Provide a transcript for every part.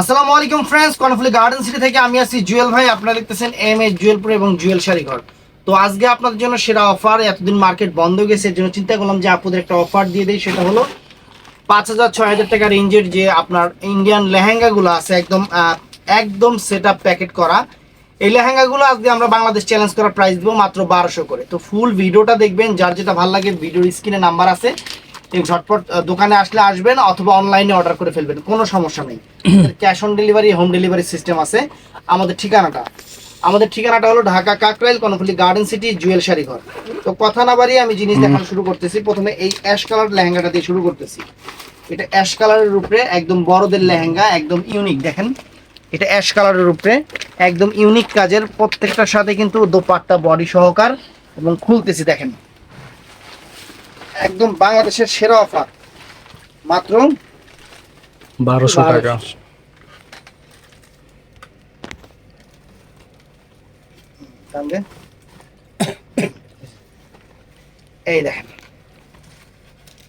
আসসালামু আলাইকুম friends Karnaphuli garden city থেকে আমি আছি জুয়েল ভাই। আপনারা দেখতেছেন এম এ জুয়েলপুর এবং জুয়েল শাড়িঘর তো আজকে আপনাদের জন্য সেরা অফার এতদিন মার্কেট বন্ধ গেছে এর জন্য চিন্তা করলাম যে আপনাদের একটা অফার দিয়ে দিই, সেটা হলো পাঁচ হাজার ছয় হাজার টাকা রেঞ্জের যে আপনার ইন্ডিয়ান লেহেঙ্গাগুলো আছে, একদম একদম সেট প্যাকেট করা। এই লেহেঙ্গাগুলো আজকে আমরা বাংলাদেশ চ্যালেঞ্জ করার প্রাইস দিব মাত্র বারোশো করে। তো ফুল ভিডিওটা দেখবেন, যার যেটা ভালো লাগে ভিডিওর স্ক্রিনে নাম্বার আছে। ঝটপট দোকানে আসলে আসবেন অথবা অনলাইনে অর্ডার করে ফেলবেন কোনো সমস্যা নেই। Cash on delivery home delivery system আছে। আমাদের ঠিকানাটা আমাদের ঠিকানাটা হলো ঢাকা কাকরাইল কর্ণফুলি গার্ডেন সিটি জুয়েল শাড়ি ঘর তো কথা না বাড়িয়ে আমি জিনিস দেখানো শুরু করতেছি। প্রথমে এই অ্যাশ কালার লেহেঙ্গাটা দিয়ে শুরু করতেছি। এটা অ্যাশ কালারের উপরে একদম বড়দের লেহেঙ্গা একদম ইউনিক দেখেন। এটা অ্যাশ কালারের উপরে একদম ইউনিক কাজের প্রত্যেকটার সাথে কিন্তু দোপাট্টা বডি সহকার এবং খুলতেছি দেখেন। একদম বাংলাদেশের সেরা অফার। মাত্র বারোশো টাকা। এই দেখেন।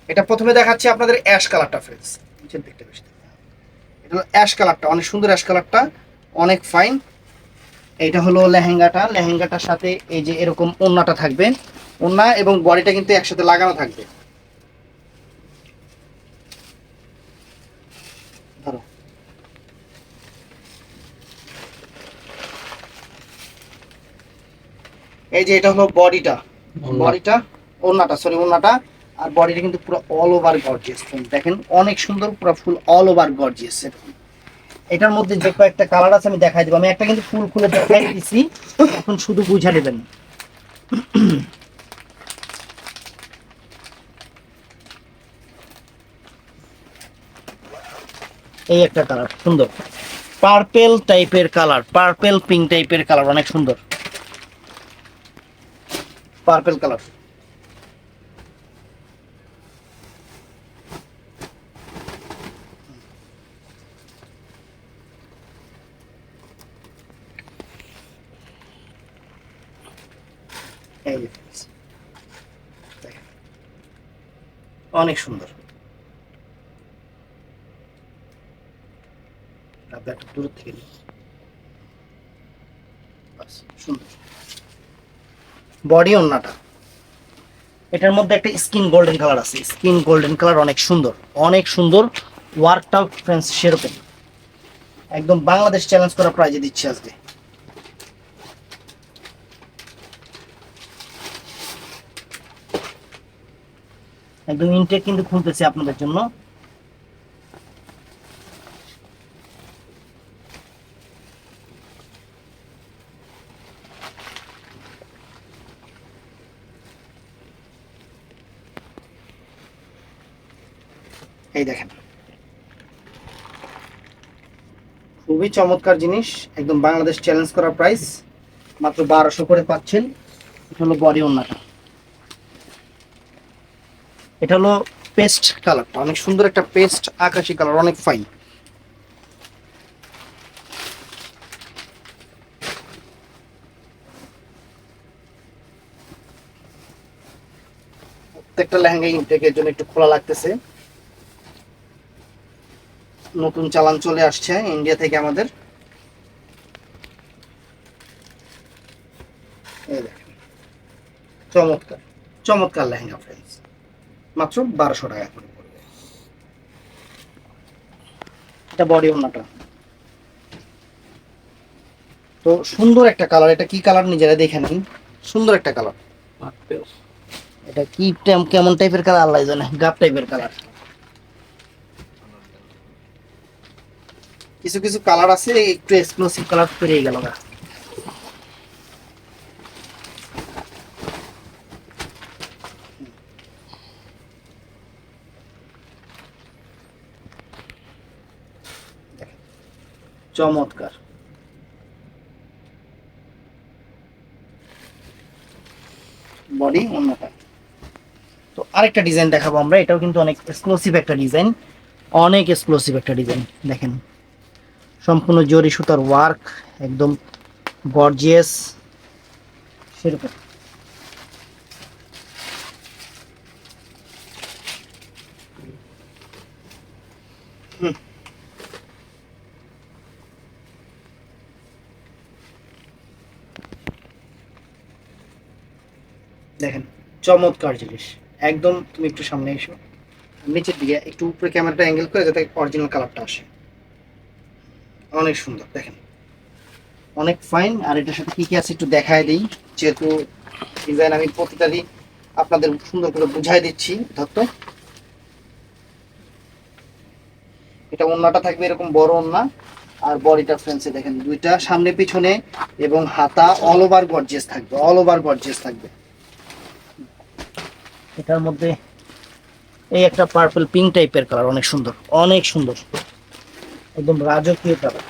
এটা প্রথমে দেখাচ্ছি আপনাদের অ্যাশ কালারটা ফ্রেন্ডস নিচের দিকটা বেশি। এটা হলো অ্যাশ কালারটা অনেক সুন্দর অ্যাশ কালারটা অনেক ফাইন এইটা হলো লেহেঙ্গাটা। লেহেঙ্গাটার সাথে এই যে এরকম ওন্নাটা থাকবে। ওন্না এবং বডিটা কিন্তু একসাথে লাগানো থাকবে। ধরো। এই যে এটা হলো বডিটা। বডিটা ওন্নাটা সরি ওন্নাটা আর বডিটা কিন্তু পুরো অল ওভার গর্জিয়াস দেখেন অনেক সুন্দর পুরো ফুল অল ওভার গর্জিয়াস এটার মধ্যে যে কয়েকটা কালার আছে আমি দেখাই দেবো। আমি একটা কিন্তু ফুল খুলে দেখাই দিছি। এখন শুধু বুঝা নেবেন এই একটা কালার সুন্দর। পার্পেল টাইপের কালার পার্পেল পিঙ্ক টাইপের কালার অনেক সুন্দর। Purple colour. অনেক সুন্দর। একটু দূর থেকে। বাস, সুন্দর। বডি এটার মধ্যে একটা স্কিন গোল্ডেন কালার আছে। স্কিন গোল্ডেন কালার অনেক সুন্দর। অনেক সুন্দর সেরকম। একদম বাংলাদেশ চ্যালেঞ্জ করা প্রাইজে দিচ্ছে আজকে। একদম ইনটেক কিন্তু খুলতেছে আপনাদের জন্য। এই দেখেন। খুবই চমৎকার জিনিস, একদম বাংলাদেশ চ্যালেঞ্জ করা প্রাইস মাত্র বারোশো করে পাচ্ছেন। এটা হলো বডি ওন্নাটা এটা হলো পেস্ট কালারটা অনেক সুন্দর একটা পেস্ট আকাশি কালার অনেক ফাইন প্রত্যেকটা লেহেঙ্গা ইনটেকের জন্য একটু খোলা লাগতেছে। নতুন চালান চলে আসছে ইন্ডিয়া থেকে আমাদের। এই দেখেন। চমৎকার। চমৎকার লেহেঙ্গা ফ্রেন্ডস মাত্র বারোশো টাকা করে পড়বে। এটা বডি ওনাটা তো সুন্দর একটা কালার এটা কি কালার নিজেরা দেখে নিন। সুন্দর একটা কালার এটা কি কেমন টাইপের কালার আল্লাহ জানে। গাপ টাইপের কালার কিছু কিছু কালার আছে, একটু এক্সক্লুসিভ কালার পেরিয়ে গেল না চমৎকার। বডি অন্যটা তো আরেকটা ডিজাইন দেখাবো আমরা, এটাও কিন্তু অনেক এক্সক্লুসিভ একটা ডিজাইন অনেক এক্সক্লুসিভ একটা ডিজাইন দেখেন। সম্পূর্ণ জরি সুতার ওয়ার্ক একদম গর্জিয়াস সেরকম। দেখেন, চমৎকার জিনিস। একদম তুমি একটু সামনে এসো। নিচের দিকে একটু উপরে ক্যামেরাটা অ্যাঙ্গেল করে যাতে অরিজিনাল কালারটা আসে। অনেক সুন্দর, দেখেন। অনেক ফাইন আর এটার সাথে কি কি আছে একটু দেখায় দিই। যেহেতু ডিজাইন আমি প্রতিটারই আপনাদের সুন্দর করে বুঝাই দিচ্ছি, ধরতো। এটা ওন্নাটা থাকবে এরকম বড় ওন্না, আর বডিটা ফ্রেন্সে দেখেন, দুইটা সামনে পিছনে এবং হাতা অল ওভার গর্জিয়াস থাকবে অল ওভার গর্জিয়াস থাকবে। এটার মধ্যে এই একটা পার্পল পিঙ্ক টাইপের কালার অনেক সুন্দর অনেক সুন্দর। একদম রাজকীয় কালার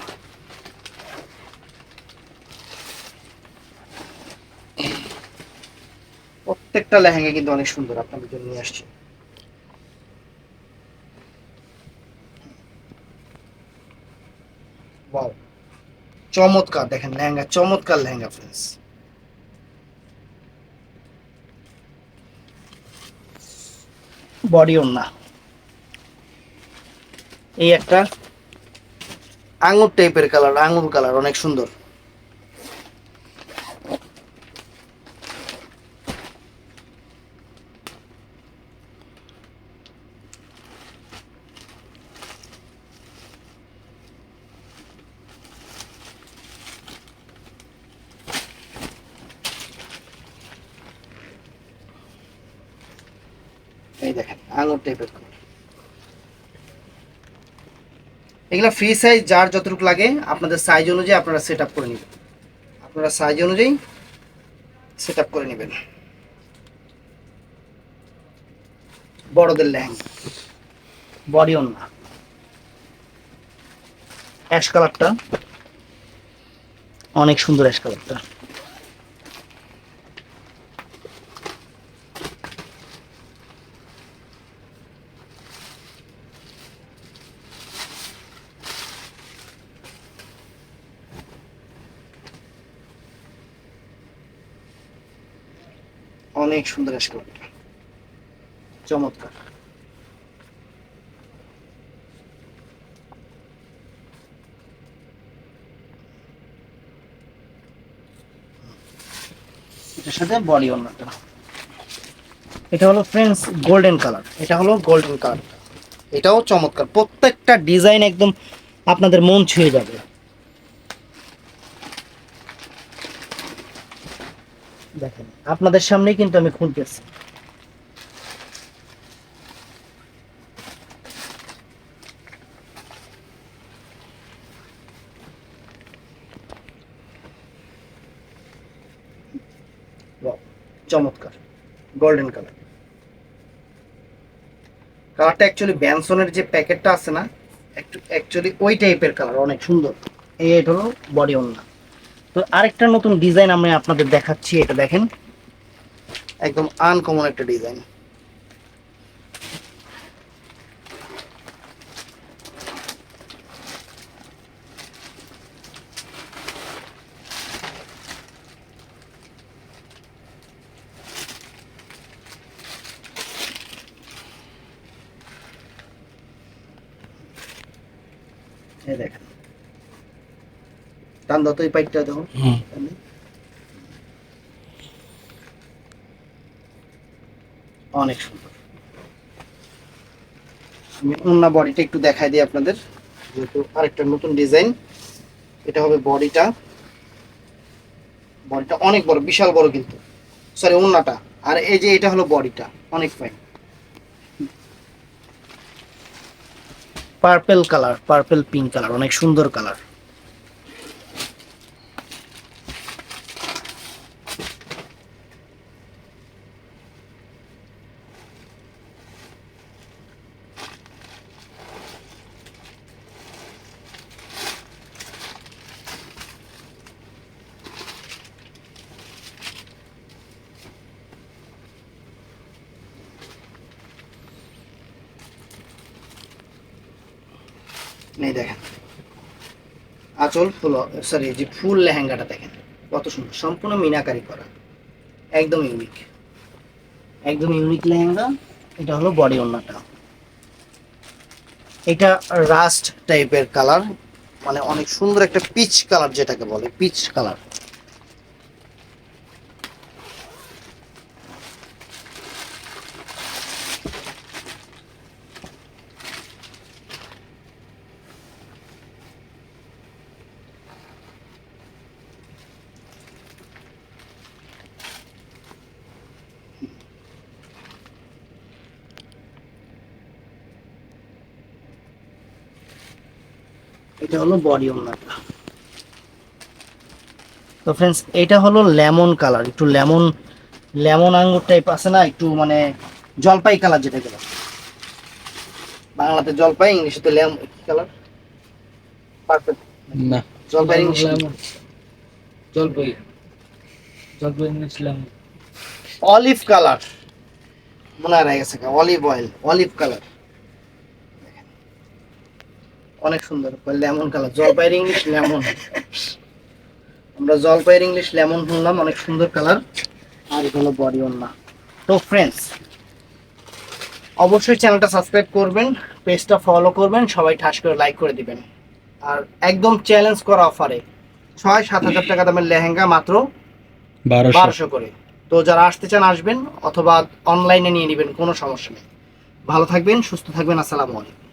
প্রত্যেকটা লেহেঙ্গা কিন্তু অনেক সুন্দর আপনাদের জন্য নিয়ে আসছি। চমৎকার, দেখেন লেহেঙ্গা, চমৎকার লেহেঙ্গা ফ্রেন্ডস বডি ওন্না এই একটা আঙুর টাইপের কালার আঙুর কালার অনেক সুন্দর। এই দেখেন আঙুর টাইপের কালার এগুলো ফ্রি সাইজ যার যতটুকু লাগে, আপনাদের সাইজ অনুযায়ী আপনারা সেট করে নেবেন। আপনারা সাইজ অনুযায়ী সেট করে নেবেন। বড়দের লেহেঙ্গা। বডি না। অ্যাশ কালারটা অনেক সুন্দর অ্যাশ কালারটা অনেক সুন্দর কালারটা চমৎকার। এটার সাথে বডি অন্যটা এটা হলো ফ্রেন্ডস গোল্ডেন কালার এটা হলো গোল্ডেন কালার এটাও চমৎকার। প্রত্যেকটা ডিজাইন একদম আপনাদের মন ছুঁয়ে যাবে দেখেন আপনাদের সামনেই কিন্তু আমি খুলতেছি চমৎকার। গোল্ডেন কালার কালারটা অ্যাকচুয়ালি ব্যানসনের যে প্যাকেটটা আছে না, একটু অ্যাকচুয়ালি ওই টাইপের কালার অনেক সুন্দর। এই হলো বডি ওন্না তো আরেকটা নতুন ডিজাইন আমি আপনাদের দেখাচ্ছি, এটা দেখেন। একদম আনকমন একটা ডিজাইন দেখেন। টান দাও তো এই পাইপটা দেখো অনেক সুন্দর। আমি অন্য বডিটা একটু দেখাই দিই আপনাদের। যেহেতু আরেকটা নতুন ডিজাইন, এটা হবে বডিটা। বডিটা অনেক বড়, বিশাল বড় কিন্তু। সরি ওন্নাটা আর এই যে এটা হলো বডিটা, অনেক fine purple colour purple pink colour অনেক সুন্দর কালার এই দেখেন। আঁচল ফুল সরি যে ফুল লেহেঙ্গাটা দেখেন, কত সুন্দর, সম্পূর্ণ মিনাকারি করা, একদম ইউনিক একদম ইউনিক লেহেঙ্গা, এটা হলো বডি ওনাটা এটা রাস্ট টাইপের কালার মানে অনেক সুন্দর একটা পিচ কালার যেটাকে বলে পিচ কালার এটা হলো বডি ওনারটা তো ফ্রেন্ডস এটা হলো লেমন কালার একটু লেমন লেমন আঙ্গুর টাইপ আছে না একটু মানে জলপাই কালার যেটা গেল বাংলাতে জলপাই ইংলিশে তো লেমন কালার পারফেক্ট না। জলপাই ইংলিশ জলপাই। জলপাই নিয়েছিলাম অলিভ কালার মনে হয় গেছে অলিভ অয়েল অলিভ কালার অনেক সুন্দর। Lemon colour. জলপাইয়ের ইংলিশ লেমন। আমরা জলপাইয়ের ইংলিশ লেমন শুনলাম অনেক সুন্দর কালার। আর এটা হলো বডি ওন্না তো ফ্রেন্ডস অবশ্যই চ্যানেলটা সাবস্ক্রাইব করবেন পেজটা ফলো করবেন সবাই ঠাস করে লাইক করে দিবেন। আর একদম চ্যালেঞ্জ করা অফারে ছয় সাত হাজার টাকা দামের লেহেঙ্গা মাত্র বারোশো। বারোশো করে। তো যারা আসতে চান আসবেন অথবা অনলাইনে নিয়ে নেবেন কোনো সমস্যা নেই। ভালো থাকবেন সুস্থ থাকবেন আসসালামু আলাইকুম।